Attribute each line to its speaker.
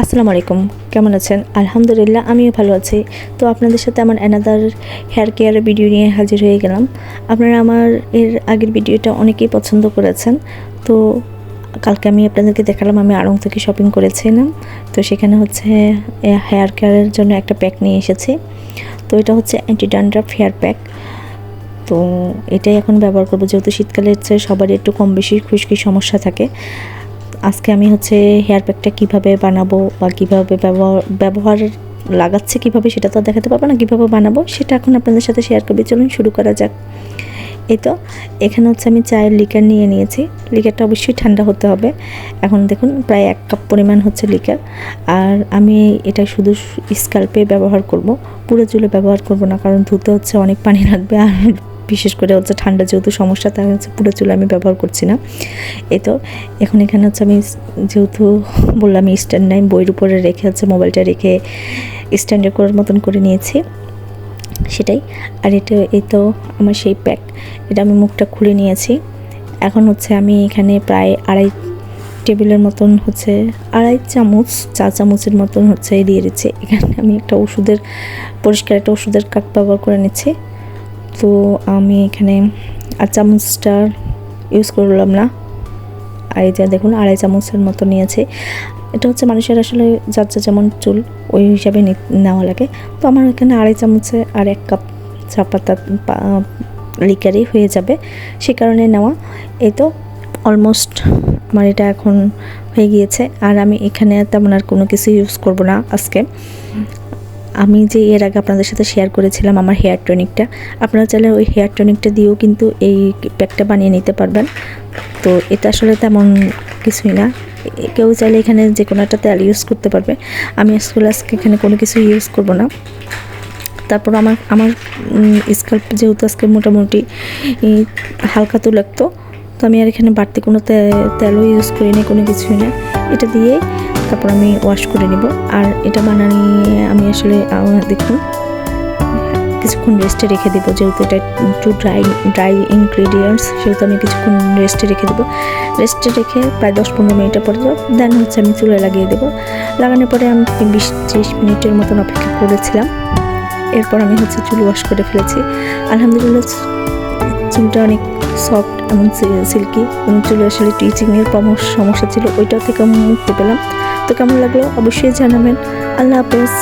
Speaker 1: আসসালামু আলাইকুম। কেমন আছেন? আলহামদুলিল্লাহ, আমিও ভালো আছি। তো আপনাদের সাথে আমার অ্যানাদার হেয়ার কেয়ারের ভিডিও নিয়ে হাজির হয়ে গেলাম। আপনারা আমার এর আগের ভিডিওটা অনেকেই পছন্দ করেছেন। তো কালকে আমি আপনাদেরকে দেখালাম, আমি আড়ং থেকে শপিং করেছিলাম। তো সেখানে হচ্ছে হেয়ার কেয়ারের জন্য একটা প্যাক নিয়ে এসেছি। তো এটা হচ্ছে অ্যান্টি ড্যান্ড্রাফ হেয়ার প্যাক তো এটাই এখন ব্যবহার করব। যেহেতু শীতকালে হচ্ছে সবারই একটু কম বেশি খুশকি সমস্যা থাকে। আজকে আমি হচ্ছে হেয়ার প্যাকটা কীভাবে বানাবো বা কীভাবে ব্যবহার ব্যবহার লাগাচ্ছে কীভাবে সেটা তো দেখাতে পারব না, কীভাবে বানাবো সেটা এখন আপনাদের সাথে শেয়ার করবি। চলুন শুরু করা যাক। এই তো, এখানে হচ্ছে আমি চায়ের লিকার নিয়ে নিয়েছি। লিকারটা অবশ্যই ঠান্ডা হতে হবে। এখন দেখুন প্রায় এক কাপ পরিমাণ হচ্ছে লিকার আর আমি এটা শুধু স্কাল্পে ব্যবহার করব, পুরো চুলে ব্যবহার করব না, কারণ ধুতে হচ্ছে অনেক পানি লাগবে। আর বিশেষ করে হচ্ছে ঠান্ডা যেহেতু সমস্যা, তাই হচ্ছে পুরো চুল আমি ব্যবহার করছি না। এই তো, এখন এখানে হচ্ছে আমি যেহেতু বললাম স্ট্যান্ড নাই বইয়ের উপরে রেখে হচ্ছে মোবাইলটা রেখে স্ট্যান্ডে করার মতন করে নিয়েছি, সেটাই। আর এটা, এই তো আমার সেই প্যাক এটা আমি মুখটা খুলে নিয়েছি। এখন হচ্ছে আমি এখানে প্রায় আড়াই টেবিলের মতন হচ্ছে, আড়াই চামচ, চা চামচের মতন হচ্ছে দিয়ে দিচ্ছে। এখানে আমি একটা ওষুধের, পরিষ্কার একটা ওষুধের কাপ ব্যবহার করে নিচ্ছি। তো আমি এখানে আর চামচটা ইউজ করলাম না। আর এই যে দেখুন, আড়াই চামচের মতো নিয়েছে। এটা হচ্ছে মানুষের আসলে যার যা যেমন চুল, ওই হিসাবে নেওয়া লাগে। তো আমার এখানে আড়াই চামচে আর এক কাপ চা পাতা লিকারই হয়ে যাবে সে কারণে নেওয়া। এই তো অলমোস্ট আমার এটা এখন হয়ে গিয়েছে। আর আমি এখানে তেমন আর কোনো কিছু ইউজ করব না আজকে। আমি যে এর আগে আপনাদের সাথে শেয়ার করেছিলাম আমার হেয়ার টনিকটা আপনারা চাইলে ওই হেয়ার টনিকটা দিয়েও কিন্তু এই প্যাকটা বানিয়ে নিতে পারবেন। তো এটা আসলে তেমন কিছুই না। কেউ চাইলে এখানে যে কোনো একটা তেল ইউজ করতে পারবে। আমি আসলে আজকে এখানে কোনো কিছু ইউজ করব না। তারপর আমার আমার স্কাল্প যেহেতু আজকে মোটামুটি হালকা তো লাগতো তো আমি আর এখানে বাড়তি কোনো তেলও ইউজ করিনি, কোনো কিছুই না। এটা দিয়ে তারপর আমি ওয়াশ করে নিব। আর এটা বানানিয়ে আমি আসলে দেখুন, কিছুক্ষণ রেস্টে রেখে দেবো, যেহেতু এটা একটু ড্রাই ড্রাই ইনগ্রিডিয়েন্টস সেহেতু আমি কিছুক্ষণ রেস্টে রেখে দেবো। রেস্টে রেখে প্রায় দশ পনেরো মিনিটের পরে দেন হচ্ছে আমি চুলে লাগিয়ে দেবো। লাগানোর পরে আমি বিশ ত্রিশ মিনিটের মতন অপেক্ষা করেছিলাম। এরপর আমি হচ্ছে চুল ওয়াশ করে ফেলেছি। আলহামদুলিল্লাহ, চুলটা অনেক সফট এবং সিল্কি এবং চুলে আসলে টিচিংয়ের সমস্যা ছিল ওইটা থেকে আমি মুক্তি পেলাম। তো কেমন লাগল? অবশ্যই জানাবেন। আল্লাহ হাফেজ।